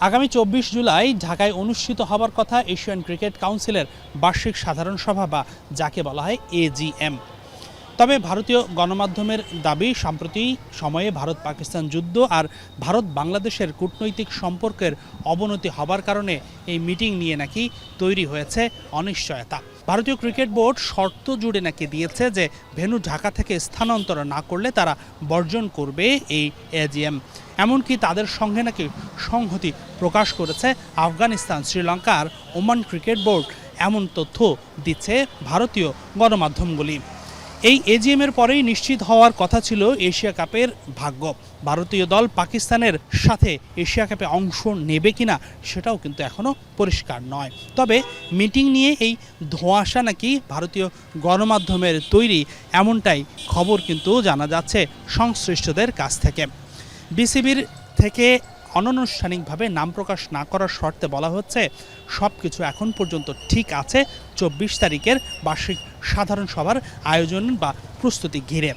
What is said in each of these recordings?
আগামী চব্বিশ জুলাই ঢাকায় অনুষ্ঠিত হবার কথা এশিয়ান ক্রিকেট কাউন্সিলের বার্ষিক সাধারণ সভা বা, যাকে বলা হয় এজিএম তবে ভারতীয় গণমাধ্যমের দাবি, সাম্প্রতি সময়ে ভারত পাকিস্তান যুদ্ধ আর ভারত বাংলাদেশের কূটনৈতিক সম্পর্কের অবনতি হবার কারণে এই মিটিং নিয়ে নাকি তৈরি হয়েছে অনিশ্চয়তা। ভারতীয় ক্রিকেট বোর্ড শর্ত জুড়ে নাকি দিয়েছে যে, ভেন্যু ঢাকা থেকে স্থানান্তর না করলে তারা বর্জন করবে এই এজিএম এমনকি তাদের সঙ্গে নাকি সংহতি প্রকাশ করেছে আফগানিস্তান, শ্রীলঙ্কা আর ওমান ক্রিকেট বোর্ড। এমন তথ্য দিচ্ছে ভারতীয় গণমাধ্যমগুলি। এই এজিএম এর পরেই নিশ্চিত হওয়ার কথা ছিল এশিয়া কাপের ভাগ্য। ভারতীয় দল পাকিস্তানের সাথে এশিয়া কাপে অংশ নেবে কিনা সেটাও কিন্তু এখনও পরিষ্কার নয়। তবে মিটিং নিয়ে এই ধোঁয়াশা নাকি ভারতীয় গণমাধ্যমের তৈরি এমনটাই খবর কিন্তু জানা যাচ্ছে সংশ্লিষ্টদের কাছ থেকে। বিসিবির থেকে অনানুষ্ঠানিকভাবে নাম প্রকাশ না করার শর্তে বলা হচ্ছে সব কিছু এখন পর্যন্ত ঠিক আছে চব্বিশ তারিখের বার্ষিক সাধারণ সভার আয়োজন বা প্রস্তুতি ঘিরে।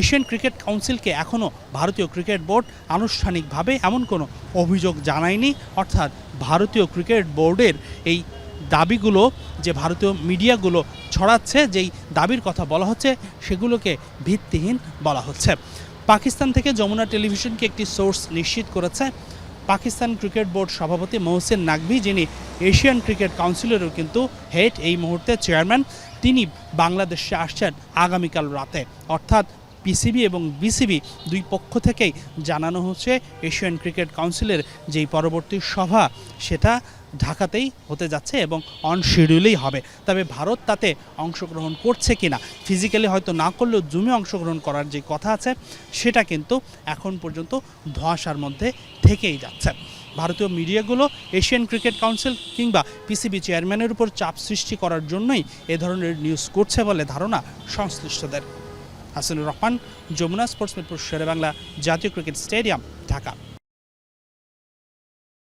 এশিয়ান ক্রিকেট কাউন্সিলকে এখনও ভারতীয় ক্রিকেট বোর্ড আনুষ্ঠানিকভাবে এমন কোনো অভিযোগ জানায়নি, অর্থাৎ ভারতীয় ক্রিকেট বোর্ডের এই দাবিগুলো যে ভারতীয় মিডিয়াগুলো ছড়াচ্ছে, যেই দাবির কথা বলা হচ্ছে, সেগুলোকে ভিত্তিহীন বলা হচ্ছে। পাকিস্তান থেকে যমুনা টেলিভিশনকে একটি সোর্স নিশ্চিত করেছে পাকিস্তান ক্রিকেট বোর্ড সভাপতি মোহসেন নাকভি যিনি এশিয়ান ক্রিকেট কাউন্সিলেরও কিন্তু হেড, এই মুহূর্তে চেয়ারম্যান, তিনি বাংলাদেশে আসছেন আগামীকাল রাতে। অর্থাৎ পিসিবি এবং বিসিবি দুই পক্ষ থেকেই জানানো হচ্ছে এশিয়ান ক্রিকেট কাউন্সিলের যেই পরবর্তী সভা, সেটা ঢাকাতেই হতে যাচ্ছে এবং অন শিডিউলেই হবে। তবে ভারত তাতে অংশগ্রহণ করছে কিনা ফিজিক্যালি হয়তো না করলেও জুমে অংশগ্রহণ করার যে কথা আছে, সেটা কিন্তু এখন পর্যন্ত ধোঁয়াশার মধ্যে থেকেই যাচ্ছে। ভারতীয় মিডিয়াগুলো এশিয়ান ক্রিকেট কাউন্সিল কিংবা পিসিবি চেয়ারম্যানের উপর চাপ সৃষ্টি করার জন্যই এ ধরনের নিউজ করছে বলে ধারণা সংশ্লিষ্টদের। হাসিনুর রহমান যমুনা স্পোর্টস পুরুষ শেরে বাংলা জাতীয় ক্রিকেট স্টেডিয়াম ঢাকা।